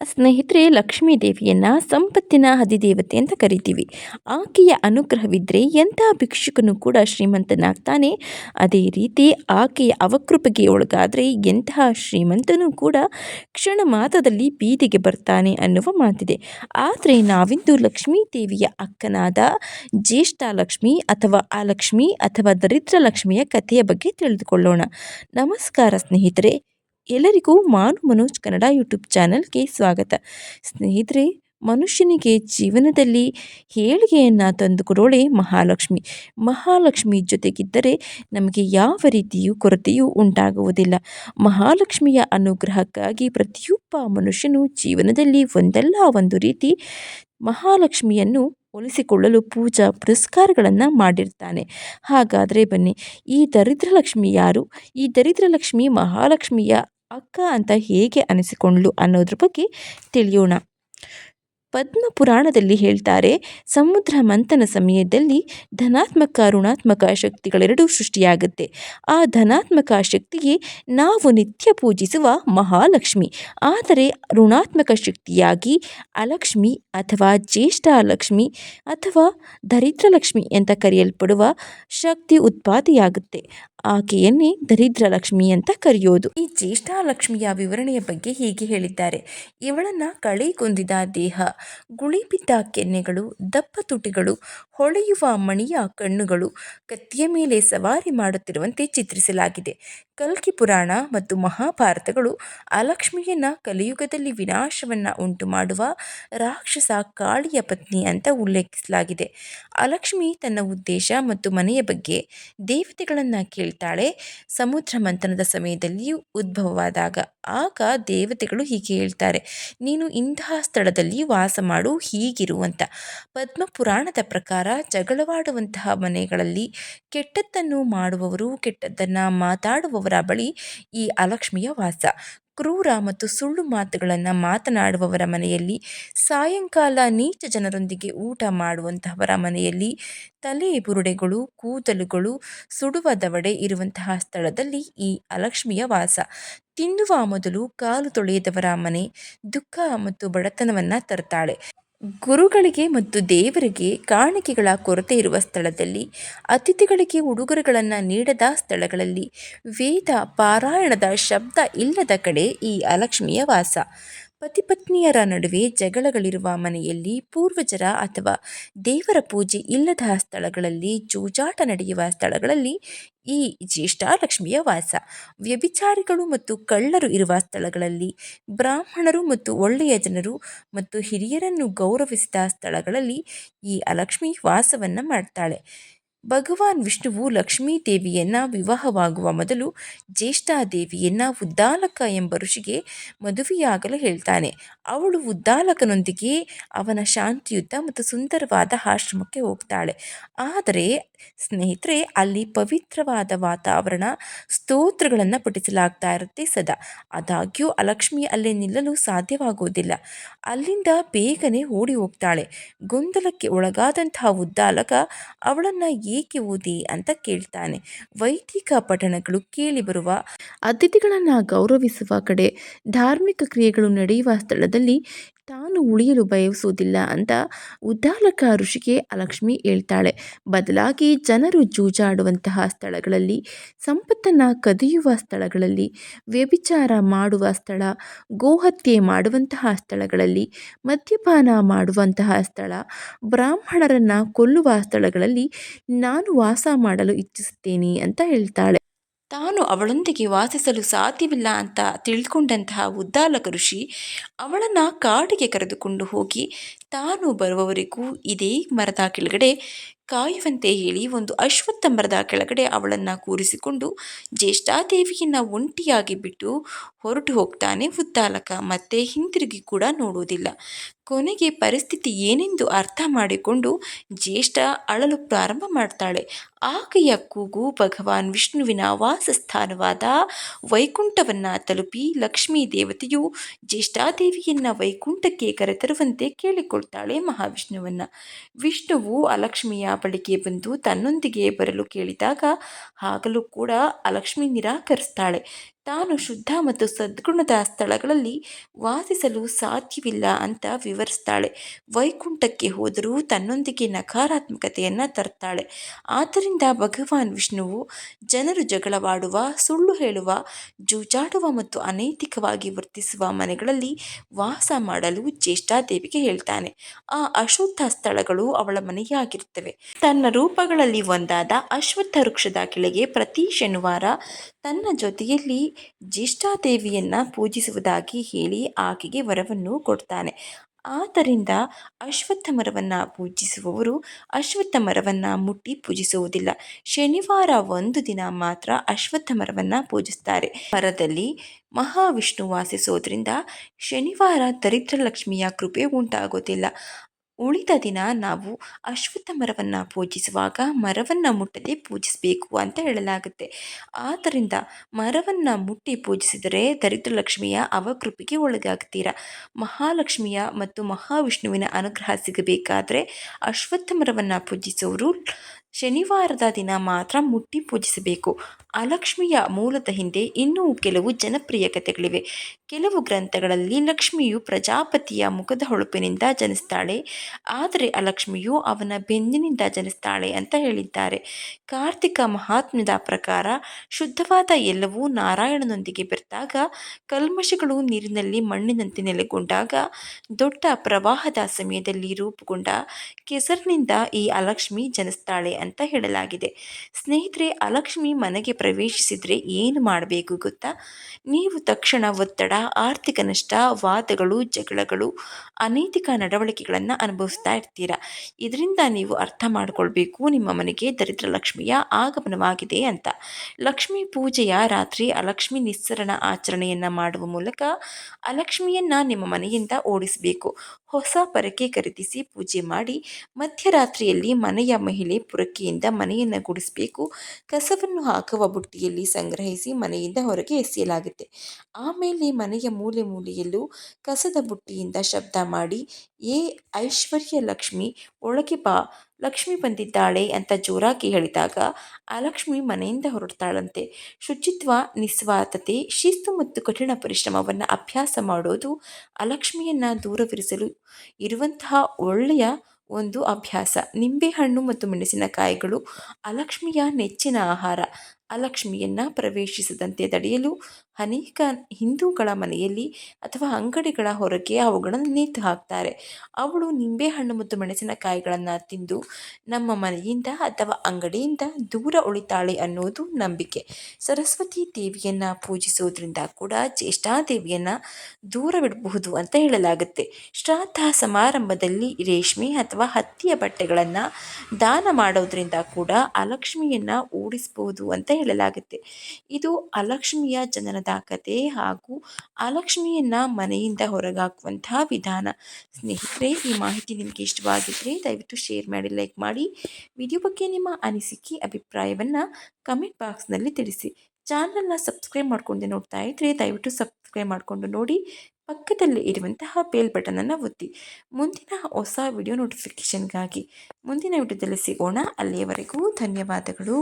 ಸ್ನೇಹಿತರೆ ಲಕ್ಷ್ಮೀ ದೇವಿಯನ್ನು ಸಂಪತ್ತಿನ ಹದಿದೇವತೆ ಅಂತ ಕರಿತೀವಿ. ಆಕೆಯ ಅನುಗ್ರಹವಿದ್ದರೆ ಎಂಥ ಭಿಕ್ಷುಕನು ಕೂಡ ಶ್ರೀಮಂತನಾಗ್ತಾನೆ. ಅದೇ ರೀತಿ ಆಕೆಯ ಅವಕೃಪೆಗೆ ಒಳಗಾದರೆ ಎಂತಹ ಶ್ರೀಮಂತನೂ ಕೂಡ ಕ್ಷಣ ಮಾತ್ರದಲ್ಲಿ ಬೀದಿಗೆ ಬರ್ತಾನೆ ಅನ್ನುವ ಮಾತಿದೆ. ಆದರೆ ನಾವಿಂದು ಲಕ್ಷ್ಮೀ ದೇವಿಯ ಅಕ್ಕನಾದ ಜ್ಯೇಷ್ಠ ಲಕ್ಷ್ಮಿ ಅಥವಾ ಆ ಲಕ್ಷ್ಮಿ ಅಥವಾ ದರಿದ್ರ ಲಕ್ಷ್ಮಿಯ ಕಥೆಯ ಬಗ್ಗೆ ತಿಳಿದುಕೊಳ್ಳೋಣ. ನಮಸ್ಕಾರ ಸ್ನೇಹಿತರೆ. ಎಲ್ಲರಿಗೂ ಮಾನು ಮನೋಜ್ ಕನ್ನಡ ಯೂಟ್ಯೂಬ್ ಚಾನಲ್ಗೆ ಸ್ವಾಗತ. ಸ್ನೇಹಿತರೆ, ಮನುಷ್ಯನಿಗೆ ಜೀವನದಲ್ಲಿ ಏಳಿಗೆಯನ್ನು ತಂದುಕೊಡೋಳೆ ಮಹಾಲಕ್ಷ್ಮಿ. ಮಹಾಲಕ್ಷ್ಮಿ ಜೊತೆಗಿದ್ದರೆ ನಮಗೆ ಯಾವ ರೀತಿಯೂ ಕೊರತೆಯೂ ಉಂಟಾಗುವುದಿಲ್ಲ. ಮಹಾಲಕ್ಷ್ಮಿಯ ಅನುಗ್ರಹಕ್ಕಾಗಿ ಪ್ರತಿಯೊಬ್ಬ ಮನುಷ್ಯನು ಜೀವನದಲ್ಲಿ ಒಂದಲ್ಲ ಒಂದು ರೀತಿ ಮಹಾಲಕ್ಷ್ಮಿಯನ್ನು ಒಲಿಸಿಕೊಳ್ಳಲು ಪೂಜಾ ಪುರಸ್ಕಾರಗಳನ್ನು ಮಾಡಿರ್ತಾನೆ. ಹಾಗಾದರೆ ಬನ್ನಿ, ಈ ದರಿದ್ರಲಕ್ಷ್ಮಿ ಯಾರು? ಈ ದರಿದ್ರಲಕ್ಷ್ಮಿ ಮಹಾಲಕ್ಷ್ಮಿಯ ಅಕ್ಕ ಅಂತ ಹೇಗೆ ಅನಿಸಿಕೊಂಡ್ಲು ಅನ್ನೋದ್ರ ಬಗ್ಗೆ ತಿಳಿಯೋಣ. ಪದ್ಮ ಪುರಾಣದಲ್ಲಿ ಹೇಳ್ತಾರೆ, ಸಮುದ್ರ ಮಂಥನ ಸಮಯದಲ್ಲಿ ಧನಾತ್ಮಕ, ಋಣಾತ್ಮಕ ಶಕ್ತಿಗಳೆರಡೂ ಸೃಷ್ಟಿಯಾಗುತ್ತೆ. ಆ ಧನಾತ್ಮಕ ಶಕ್ತಿಗೆ ನಾವು ನಿತ್ಯ ಪೂಜಿಸುವ ಮಹಾಲಕ್ಷ್ಮಿ. ಆದರೆ ಋಣಾತ್ಮಕ ಶಕ್ತಿಯಾಗಿ ಅಲಕ್ಷ್ಮಿ ಅಥವಾ ಜ್ಯೇಷ್ಠ ಲಕ್ಷ್ಮಿ ಅಥವಾ ದರಿದ್ರಲಕ್ಷ್ಮಿ ಅಂತ ಕರೆಯಲ್ಪಡುವ ಶಕ್ತಿ ಉತ್ಪಾದಿಯಾಗುತ್ತೆ. ಆಕೆಯನ್ನೇ ದರಿದ್ರ ಲಕ್ಷ್ಮಿ ಅಂತ ಕರೆಯೋದು. ಈ ಜ್ಯೇಷ್ಠಾಲಕ್ಷ್ಮಿಯ ವಿವರಣೆಯ ಬಗ್ಗೆ ಹೀಗೆ ಹೇಳಿದ್ದಾರೆ. ಇವಳನ್ನ ಕಳೆ ಕುಂದಿದ ದೇಹ ಗುಳಿಬಿದ್ದ ಕೆನ್ನೆಗಳು, ದಪ್ಪ ತುಟಿಗಳು, ಹೊಳೆಯುವ ಮಣಿಯ ಕಣ್ಣುಗಳು, ಕತ್ತಿಯ ಮೇಲೆ ಸವಾರಿ ಮಾಡುತ್ತಿರುವಂತೆ ಚಿತ್ರಿಸಲಾಗಿದೆ. ಕಲ್ಕಿ ಪುರಾಣ ಮತ್ತು ಮಹಾಭಾರತಗಳು ಅಲಕ್ಷ್ಮಿಯನ್ನ ಕಲಿಯುಗದಲ್ಲಿ ವಿನಾಶವನ್ನು ಉಂಟು ಮಾಡುವ ರಾಕ್ಷಸ ಕಾಳಿಯ ಪತ್ನಿ ಅಂತ ಉಲ್ಲೇಖಿಸಲಾಗಿದೆ. ಅಲಕ್ಷ್ಮಿ ತನ್ನ ಉದ್ದೇಶ ಮತ್ತು ಮನೆಯ ಬಗ್ಗೆ ದೇವತೆಗಳನ್ನು ಕೇಳ್ತಾಳೆ. ಸಮುದ್ರ ಮಂಥನದ ಸಮಯದಲ್ಲಿಯೂ ಉದ್ಭವವಾದಾಗ ಆಗ ದೇವತೆಗಳು ಹೀಗೆ ಹೇಳ್ತಾರೆ, ನೀನು ಇಂತಹ ಸ್ಥಳದಲ್ಲಿ ವಾಸ ಮಾಡು ಹೀಗಿರುವಂತ ಪದ್ಮ ಪುರಾಣದ ಪ್ರಕಾರ ಜಗಳವಾಡುವಂತಹ ಮನೆಗಳಲ್ಲಿ ಕೆಟ್ಟದ್ದನ್ನು ಮಾಡುವವರು ಕೆಟ್ಟದ್ದನ್ನು ಮಾತಾಡುವವರು ಅವರ ಬಳಿ ಈ ಅಲಕ್ಷ್ಮಿಯ ವಾಸ. ಕ್ರೂರ ಮತ್ತು ಸುಳ್ಳು ಮಾತುಗಳನ್ನು ಮಾತನಾಡುವವರ ಮನೆಯಲ್ಲಿ, ಸಾಯಂಕಾಲ ನೀಚ ಜನರೊಂದಿಗೆ ಊಟ ಮಾಡುವಂತಹವರ ಮನೆಯಲ್ಲಿ, ತಲೆ ಬುರುಡೆಗಳು, ಕೂದಲುಗಳು ಸುಡುವ ದವಡೆ ಇರುವಂತಹ ಸ್ಥಳದಲ್ಲಿ ಈ ಅಲಕ್ಷ್ಮಿಯ ವಾಸ. ತಿನ್ನುವ ಮೊದಲು ಕಾಲು ತೊಳೆಯದವರ ಮನೆ, ದುಃಖ ಮತ್ತು ಬಡತನವನ್ನು ತರ್ತಾಳೆ. ಗುರುಗಳಿಗೆ ಮತ್ತು ದೇವರಿಗೆ ಕಾಣಿಕೆಗಳ ಕೊರತೆ ಇರುವ ಸ್ಥಳದಲ್ಲಿ, ಅತಿಥಿಗಳಿಗೆ ಉಡುಗೊರೆಗಳನ್ನು ನೀಡದ ಸ್ಥಳಗಳಲ್ಲಿ ವೇದ ಪಾರಾಯಣದ ಶಬ್ದ ಇಲ್ಲದ ಕಡೆ ಈ ಅಲಕ್ಷ್ಮಿಯ ವಾಸ. ಪತಿಪತ್ನಿಯರ ನಡುವೆ ಜಗಳಗಳಿರುವ ಮನೆಯಲ್ಲಿ ಪೂರ್ವಜರ ಅಥವಾ ದೇವರ ಪೂಜೆ ಇಲ್ಲದ ಸ್ಥಳಗಳಲ್ಲಿ ಜೂಜಾಟ ನಡೆಯುವ ಸ್ಥಳಗಳಲ್ಲಿ ಈ ಜ್ಯೇಷ್ಠಾಲಕ್ಷ್ಮಿಯ ವಾಸ. ವ್ಯಭಿಚಾರಿಗಳು ಮತ್ತು ಕಳ್ಳರು ಇರುವ ಸ್ಥಳಗಳಲ್ಲಿ ಬ್ರಾಹ್ಮಣರು ಮತ್ತು ಒಳ್ಳೆಯ ಜನರು ಮತ್ತು ಹಿರಿಯರನ್ನು ಗೌರವಿಸಿದ ಸ್ಥಳಗಳಲ್ಲಿ ಈ ಅಲಕ್ಷ್ಮಿ ವಾಸವನ್ನು ಮಾಡ್ತಾಳೆ. ಭಗವಾನ್ ವಿಷ್ಣುವು ಲಕ್ಷ್ಮೀ ದೇವಿಯನ್ನ ವಿವಾಹವಾಗುವ ಮೊದಲು ಜ್ಯೇಷ್ಠಾದೇವಿಯನ್ನ ಉದ್ದಾಲಕ ಎಂಬ ಋಷಿಗೆ ಮದುವೆಯಾಗಲು ಹೇಳ್ತಾನೆ. ಅವಳು ಉದ್ದಾಲಕನೊಂದಿಗೆ ಅವನ ಶಾಂತಿಯುತ ಮತ್ತು ಸುಂದರವಾದ ಆಶ್ರಮಕ್ಕೆ ಹೋಗ್ತಾಳೆ. ಆದರೆ ಸ್ನೇಹಿತರೆ, ಅಲ್ಲಿ ಪವಿತ್ರವಾದ ವಾತಾವರಣ ಸ್ತೋತ್ರಗಳನ್ನು ಪಠಿಸಲಾಗ್ತಾ ಇರುತ್ತೆ ಸದಾ. ಆದಾಗ್ಯೂ ಅಲಕ್ಷ್ಮಿ ಅಲ್ಲೇ ನಿಲ್ಲಲು ಸಾಧ್ಯವಾಗುವುದಿಲ್ಲ. ಅಲ್ಲಿಂದ ಬೇಗನೆ ಓಡಿ ಹೋಗ್ತಾಳೆ. ಗೊಂದಲಕ್ಕೆ ಒಳಗಾದಂತಹ ಉದ್ದಾಲಕ ಅವಳನ್ನು ಏಕೆ ಓದಿ ಅಂತ ಕೇಳ್ತಾನೆ. ವೈದಿಕ ಪಠಣಗಳು ಕೇಳಿಬರುವ ಅತಿಥಿಗಳನ್ನು ಗೌರವಿಸುವ ಕಡೆ ಧಾರ್ಮಿಕ ಕ್ರಿಯೆಗಳು ನಡೆಯುವ ಸ್ಥಳದಲ್ಲಿ ತಾನು ಉಳಿಯಲು ಬಯಸುವುದಿಲ್ಲ ಅಂತ ಉದ್ದಾಲಕ ಋಷಿಗೆ ಅಲಕ್ಷ್ಮಿ ಹೇಳ್ತಾಳೆ. ಬದಲಾಗಿ ಜನರು ಜೂಜಾಡುವಂತಹ ಸ್ಥಳಗಳಲ್ಲಿ, ಸಂಪತ್ತನ್ನು ಕದಿಯುವ ಸ್ಥಳಗಳಲ್ಲಿ, ವ್ಯಭಿಚಾರ ಮಾಡುವ ಸ್ಥಳ, ಗೋಹತ್ಯೆ ಮಾಡುವಂತಹ ಸ್ಥಳಗಳಲ್ಲಿ, ಮದ್ಯಪಾನ ಮಾಡುವಂತಹ ಸ್ಥಳ, ಬ್ರಾಹ್ಮಣರನ್ನು ಕೊಲ್ಲುವ ಸ್ಥಳಗಳಲ್ಲಿ ನಾನು ವಾಸ ಮಾಡಲು ಇಚ್ಛಿಸುತ್ತೇನೆ ಅಂತ ಹೇಳ್ತಾಳೆ. ತಾನು ಅವಳೊಂದಿಗೆ ವಾಸಿಸಲು ಸಾಧ್ಯವಿಲ್ಲ ಅಂತ ತಿಳ್ಕೊಂಡಂತಹ ಉದ್ದಾಲಕ ಋಷಿ ಅವಳನ್ನು ಕಾಡಿಗೆ ಕರೆದುಕೊಂಡು ಹೋಗಿ ತಾನು ಬರುವವರೆಗೂ ಇದೇ ಮರದ ಕೆಳಗಡೆ ಕಾಯುವಂತೆ ಹೇಳಿ ಒಂದು ಅಶ್ವತ್ಥ ಮರದ ಕೆಳಗಡೆ ಅವಳನ್ನು ಕೂರಿಸಿಕೊಂಡು ಜ್ಯೇಷ್ಠಾದೇವಿಯನ್ನು ಒಂಟಿಯಾಗಿ ಬಿಟ್ಟು ಹೊರಟು ಹೋಗ್ತಾನೆ ಉದ್ದಾಲಕ. ಮತ್ತೆ ಹಿಂದಿರುಗಿ ಕೂಡ ನೋಡುವುದಿಲ್ಲ. ಕೊನೆಗೆ ಪರಿಸ್ಥಿತಿ ಏನೆಂದು ಅರ್ಥ ಮಾಡಿಕೊಂಡು ಜ್ಯೇಷ್ಠ ಅಳಲು ಪ್ರಾರಂಭ ಮಾಡ್ತಾಳೆ. ಆಕೆಯ ಕೂಗು ಭಗವಾನ್ ವಿಷ್ಣುವಿನ ವಾಸಸ್ಥಾನವಾದ ವೈಕುಂಠವನ್ನು ತಲುಪಿ ಲಕ್ಷ್ಮೀ ದೇವತೆಯು ಜ್ಯೇಷ್ಠಾದೇವಿಯನ್ನು ವೈಕುಂಠಕ್ಕೆ ಕರೆತರುವಂತೆ ಕೇಳಿಕೊಳ್ತಾಳೆ ಮಹಾವಿಷ್ಣುವನ್ನ. ವಿಷ್ಣುವು ಅಲಕ್ಷ್ಮಿಯ ಬಳಿಗೆ ಬಂದು ತನ್ನೊಂದಿಗೆ ಬರಲು ಕೇಳಿದಾಗ ಆಗಲೂ ಕೂಡ ಅಲಕ್ಷ್ಮಿ ನಿರಾಕರಿಸ್ತಾಳೆ. ತಾನು ಶುದ್ಧ ಮತ್ತು ಸದ್ಗುಣದ ಸ್ಥಳಗಳಲ್ಲಿ ವಾಸಿಸಲು ಸಾಧ್ಯವಿಲ್ಲ ಅಂತ ವಿವರಿಸ್ತಾಳೆ. ವೈಕುಂಠಕ್ಕೆ ಹೋದರೂ ತನ್ನೊಂದಿಗೆ ನಕಾರಾತ್ಮಕತೆಯನ್ನು ತರ್ತಾಳೆ. ಆದ್ದರಿಂದ ಭಗವಾನ್ ವಿಷ್ಣುವು ಜನರು ಜಗಳವಾಡುವ, ಸುಳ್ಳು ಹೇಳುವ, ಜೂಜಾಡುವ ಮತ್ತು ಅನೈತಿಕವಾಗಿ ವರ್ತಿಸುವ ಮನೆಗಳಲ್ಲಿ ವಾಸ ಮಾಡಲು ಜ್ಯೇಷ್ಠಾದೇವಿಗೆ ಹೇಳ್ತಾನೆ. ಆ ಅಶುದ್ಧ ಸ್ಥಳಗಳು ಅವಳ ಮನೆಯಾಗಿರುತ್ತವೆ. ತನ್ನ ರೂಪಗಳಲ್ಲಿ ಒಂದಾದ ಅಶ್ವತ್ಥ ವೃಕ್ಷದ ಕೆಳಗೆ ಪ್ರತಿ ಶನಿವಾರ ತನ್ನ ಜೊತೆಯಲ್ಲಿ ಜ್ಯೇಷ್ಠಾದೇವಿಯನ್ನ ಪೂಜಿಸುವುದಾಗಿ ಹೇಳಿ ಆಕೆಗೆ ವರವನ್ನು ಕೊಡ್ತಾನೆ. ಆದ್ದರಿಂದ ಅಶ್ವತ್ಥ ಮರವನ್ನು ಪೂಜಿಸುವವರು ಅಶ್ವತ್ಥ ಮರವನ್ನು ಮುಟ್ಟಿ ಪೂಜಿಸುವುದಿಲ್ಲ. ಶನಿವಾರ ಒಂದು ದಿನ ಮಾತ್ರ ಅಶ್ವತ್ಥ ಮರವನ್ನು ಪೂಜಿಸ್ತಾರೆ. ಮರದಲ್ಲಿ ಮಹಾವಿಷ್ಣು ವಾಸಿಸೋದ್ರಿಂದ ಶನಿವಾರ ದರಿದ್ರಲಕ್ಷ್ಮಿಯ ಕೃಪೆ ಉಂಟಾಗೋದಿಲ್ಲ. ಉಳಿದ ದಿನ ನಾವು ಅಶ್ವತ್ಥ ಮರವನ್ನು ಪೂಜಿಸುವಾಗ ಮರವನ್ನು ಮುಟ್ಟದೆ ಪೂಜಿಸಬೇಕು ಅಂತ ಹೇಳಲಾಗುತ್ತೆ. ಆದ್ದರಿಂದ ಮರವನ್ನು ಮುಟ್ಟಿ ಪೂಜಿಸಿದರೆ ದರಿದ್ರ ಲಕ್ಷ್ಮಿಯ ಅವಕೃಪಿಗೆ ಒಳಗಾಗ್ತೀರಾ? ಮಹಾಲಕ್ಷ್ಮಿಯ ಮತ್ತು ಮಹಾವಿಷ್ಣುವಿನ ಅನುಗ್ರಹ ಸಿಗಬೇಕಾದರೆ ಅಶ್ವತ್ಥ ಮರವನ್ನು ಪೂಜಿಸೋರು ಶನಿವಾರದ ದಿನ ಮಾತ್ರ ಮುಟ್ಟಿ ಪೂಜಿಸಬೇಕು. ಅಲಕ್ಷ್ಮಿಯ ಮೂಲದ ಹಿಂದೆ ಇನ್ನೂ ಕೆಲವು ಜನಪ್ರಿಯ ಕಥೆಗಳಿವೆ. ಕೆಲವು ಗ್ರಂಥಗಳಲ್ಲಿ ಲಕ್ಷ್ಮಿಯು ಪ್ರಜಾಪತಿಯ ಮುಖದ ಹೊಳಪಿನಿಂದ ಜನಿಸ್ತಾಳೆ. ಆದರೆ ಅಲಕ್ಷ್ಮಿಯು ಅವನ ಬೆನ್ನಿನಿಂದ ಜನಿಸ್ತಾಳೆ ಅಂತ ಹೇಳಿದ್ದಾರೆ. ಕಾರ್ತಿಕ ಮಹಾತ್ಮ್ಯದ ಪ್ರಕಾರ ಶುದ್ಧವಾದ ಎಲ್ಲವೂ ನಾರಾಯಣನೊಂದಿಗೆ ಬೆರೆತಾಗ ಕಲ್ಮಶಗಳು ನೀರಿನಲ್ಲಿ ಮಣ್ಣಿನಂತೆ ನೆಲೆಗೊಂಡಾಗ ದೊಡ್ಡ ಪ್ರವಾಹದ ಸಮಯದಲ್ಲಿ ರೂಪುಗೊಂಡ ಕೆಸರಿನಿಂದ ಈ ಅಲಕ್ಷ್ಮಿ ಜನಿಸ್ತಾಳೆ ಅಂತ ಹೇಳಲಾಗಿದೆ. ಸ್ನೇಹಿತರೆ, ಅಲಕ್ಷ್ಮಿ ಮನೆಗೆ ಪ್ರವೇಶಿಸಿದರೆ ಏನು ಮಾಡಬೇಕು ಗೊತ್ತಾ? ನೀವು ತಕ್ಷಣ ಒತ್ತಡ, ಆರ್ಥಿಕ ನಷ್ಟ, ವಾದಗಳು, ಜಗಳಗಳು, ಅನೈತಿಕ ನಡವಳಿಕೆಗಳನ್ನು ಅನುಭವಿಸ್ತಾ ಇರ್ತೀರ? ಇದರಿಂದ ನೀವು ಅರ್ಥ ಮಾಡಿಕೊಳ್ಬೇಕು ನಿಮ್ಮ ಮನೆಗೆ ದರಿದ್ರ ಲಕ್ಷ್ಮಿಯ ಆಗಮನವಾಗಿದೆ ಅಂತ. ಲಕ್ಷ್ಮೀ ಪೂಜೆಯ ರಾತ್ರಿ ಅಲಕ್ಷ್ಮಿ ನಿಸ್ಸರಣ ಆಚರಣೆಯನ್ನು ಮಾಡುವ ಮೂಲಕ ಅಲಕ್ಷ್ಮಿಯನ್ನು ನಿಮ್ಮ ಮನೆಯಿಂದ ಓಡಿಸಬೇಕು. ಹೊಸ ಪರಕೆ ಖರೀದಿಸಿ ಪೂಜೆ ಮಾಡಿ ಮಧ್ಯರಾತ್ರಿಯಲ್ಲಿ ಮನೆಯ ಮಹಿಳೆ ಪುರಕೆಯಿಂದ ಮನೆಯನ್ನು ಗುಡಿಸಬೇಕು. ಕಸವನ್ನು ಹಾಕುವ ಬುಟ್ಟಿಯಲ್ಲಿ ಸಂಗ್ರಹಿಸಿ ಮನೆಯಿಂದ ಹೊರಗೆ ಎಸೆಯಲಾಗುತ್ತೆ. ಆಮೇಲೆ ಮನೆಯ ಮೂಲೆ ಮೂಲೆಯಲ್ಲೂ ಕಸದ ಬುಟ್ಟಿಯಿಂದ ಶಬ್ದ ಮಾಡಿ, ಏ ಐಶ್ವರ್ಯ ಲಕ್ಷ್ಮಿ ಒಳಗೆ ಬಾ ಲಕ್ಷ್ಮಿ ಬಂದಿದ್ದಾಳೆ ಅಂತ ಜೋರಾಗಿ ಹೇಳಿದಾಗ ಆ ಲಕ್ಷ್ಮಿ ಮನೆಯಿಂದ ಹೊರಡ್ತಾಳಂತೆ. ಶುಚಿತ್ವ, ನಿಸ್ವಾರ್ಥತೆ, ಶಿಸ್ತು ಮತ್ತು ಕಠಿಣ ಪರಿಶ್ರಮವನ್ನು ಅಭ್ಯಾಸ ಮಾಡೋದು ಅಲಕ್ಷ್ಮಿಯನ್ನು ದೂರವಿರಿಸಲು ಇರುವಂತಹ ಒಳ್ಳೆಯ ಒಂದು ಅಭ್ಯಾಸ. ನಿಂಬೆಹಣ್ಣು ಮತ್ತು ಮೆಣಸಿನಕಾಯಿಗಳು ಅಲಕ್ಷ್ಮಿಯ ನೆಚ್ಚಿನ ಆಹಾರ. ಅಲಕ್ಷ್ಮಿಯನ್ನು ಪ್ರವೇಶಿಸದಂತೆ ತಡೆಯಲು ಅನೇಕ ಹಿಂದೂಗಳ ಮನೆಯಲ್ಲಿ ಅಥವಾ ಅಂಗಡಿಗಳ ಹೊರಗೆ ಅವುಗಳನ್ನು ನೇತು ಹಾಕ್ತಾರೆ. ಅವಳು ನಿಂಬೆಹಣ್ಣು ಮತ್ತು ಮೆಣಸಿನಕಾಯಿಗಳನ್ನು ತಿಂದು ನಮ್ಮ ಮನೆಯಿಂದ ಅಥವಾ ಅಂಗಡಿಯಿಂದ ದೂರ ಉಳಿತಾಳೆ ಅನ್ನೋದು ನಂಬಿಕೆ. ಸರಸ್ವತಿ ದೇವಿಯನ್ನು ಪೂಜಿಸೋದ್ರಿಂದ ಕೂಡ ಜ್ಯೇಷ್ಠಾದೇವಿಯನ್ನು ದೂರವಿಡಬಹುದು ಅಂತ ಹೇಳಲಾಗುತ್ತೆ. ಶ್ರಾದ್ದ ಸಮಾರಂಭದಲ್ಲಿ ರೇಷ್ಮೆ ಅಥವಾ ಹತ್ತಿಯ ಬಟ್ಟೆಗಳನ್ನು ದಾನ ಮಾಡೋದ್ರಿಂದ ಕೂಡ ಅಲಕ್ಷ್ಮಿಯನ್ನು ಓಡಿಸಬಹುದು ಅಂತ ಹೇಳಲಾಗುತ್ತೆ. ಇದು ಅಲಕ್ಷ್ಮಿಯ ಜನನದ ಕತೆ ಹಾಗೂ ಅಲಕ್ಷ್ಮಿಯನ್ನ ಮನೆಯಿಂದ ಹೊರಗಾಕುವಂತಹ ವಿಧಾನ. ಸ್ನೇಹಿತರೆ, ಈ ಮಾಹಿತಿ ನಿಮಗೆ ಇಷ್ಟವಾಗಿದ್ದರೆ ದಯವಿಟ್ಟು ಶೇರ್ ಮಾಡಿ, ಲೈಕ್ ಮಾಡಿ. ವಿಡಿಯೋ ಬಗ್ಗೆ ನಿಮ್ಮ ಅನಿಸಿಕೆ, ಅಭಿಪ್ರಾಯವನ್ನು ಕಮೆಂಟ್ ಬಾಕ್ಸ್ನಲ್ಲಿ ತಿಳಿಸಿ. ಚಾನಲ್ನ ಸಬ್ಸ್ಕ್ರೈಬ್ ಮಾಡ್ಕೊಂಡು ನೋಡ್ತಾ ಇದ್ದರೆ ದಯವಿಟ್ಟು ಸಬ್ಸ್ಕ್ರೈಬ್ ಮಾಡಿಕೊಂಡು ನೋಡಿ, ಪಕ್ಕದಲ್ಲಿ ಇರುವಂತಹ ಬೇಲ್ ಬಟನನ್ನು ಒತ್ತಿ. ಮುಂದಿನ ಹೊಸ ವಿಡಿಯೋ ನೋಟಿಫಿಕೇಷನ್ಗಾಗಿ ಮುಂದಿನ ವಿಡಿಯೋದಲ್ಲಿ ಸಿಗೋಣ. ಅಲ್ಲಿಯವರೆಗೂ ಧನ್ಯವಾದಗಳು.